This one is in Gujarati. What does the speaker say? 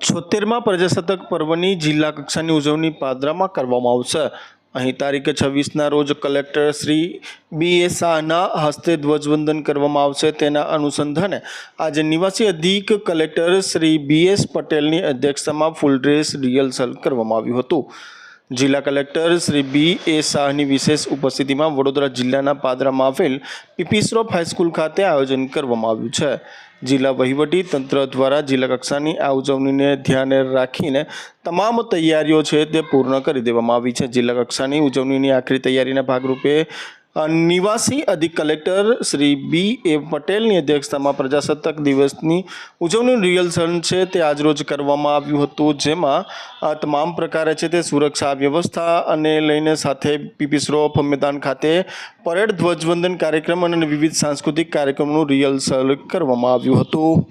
છોતેરમાં પ્રજાસત્તાક પર્વની જિલ્લા કક્ષાની ઉજવણી પાદરામાં કરવામાં આવશે. અહીં તારીખ છવ્વીસના રોજ કલેક્ટર શ્રી બી એ શાહના હસ્તે ધ્વજવંદન કરવામાં આવશે. તેના અનુસંધાને આજે નિવાસી અધિક કલેક્ટર શ્રી બી એસ પટેલની અધ્યક્ષતામાં ફૂલ ડ્રેસ રિહર્સલ કરવામાં આવ્યું હતું. જિલ્લા કલેક્ટર શ્રી બી એ શાહની વિશેષ ઉપસ્થિતિમાં વડોદરા જિલ્લાના પાદરામાં આવેલ પીપીસરોફ હાઈસ્કૂલ ખાતે આયોજન કરવામાં આવ્યું છે. જિલ્લા વહીવટી તંત્ર દ્વારા જિલ્લા કક્ષાની આ ઉજવણીને ધ્યાને રાખીને તમામ તૈયારીઓ છે તે પૂર્ણ કરી દેવામાં આવી છે. જિલ્લા કક્ષાની ઉજવણીની આખરી તૈયારીના ભાગરૂપે નિવાસી અધિક કલેક્ટર શ્રી બી એ પટેલની અધ્યક્ષતામાં પ્રજાસત્તાક દિવસની ઉજવણીનું રિહર્સલ છે તે આજરોજ કરવામાં આવ્યું હતું. જેમાં તમામ પ્રકારે છે તે સુરક્ષા વ્યવસ્થા અને લઈને સાથે પીપી શ્રોફ મેદાન ખાતે પરેડ ધ્વજવંદન કાર્યક્રમ અને વિવિધ સાંસ્કૃતિક કાર્યક્રમનું રિહર્સલ કરવામાં આવ્યું હતું.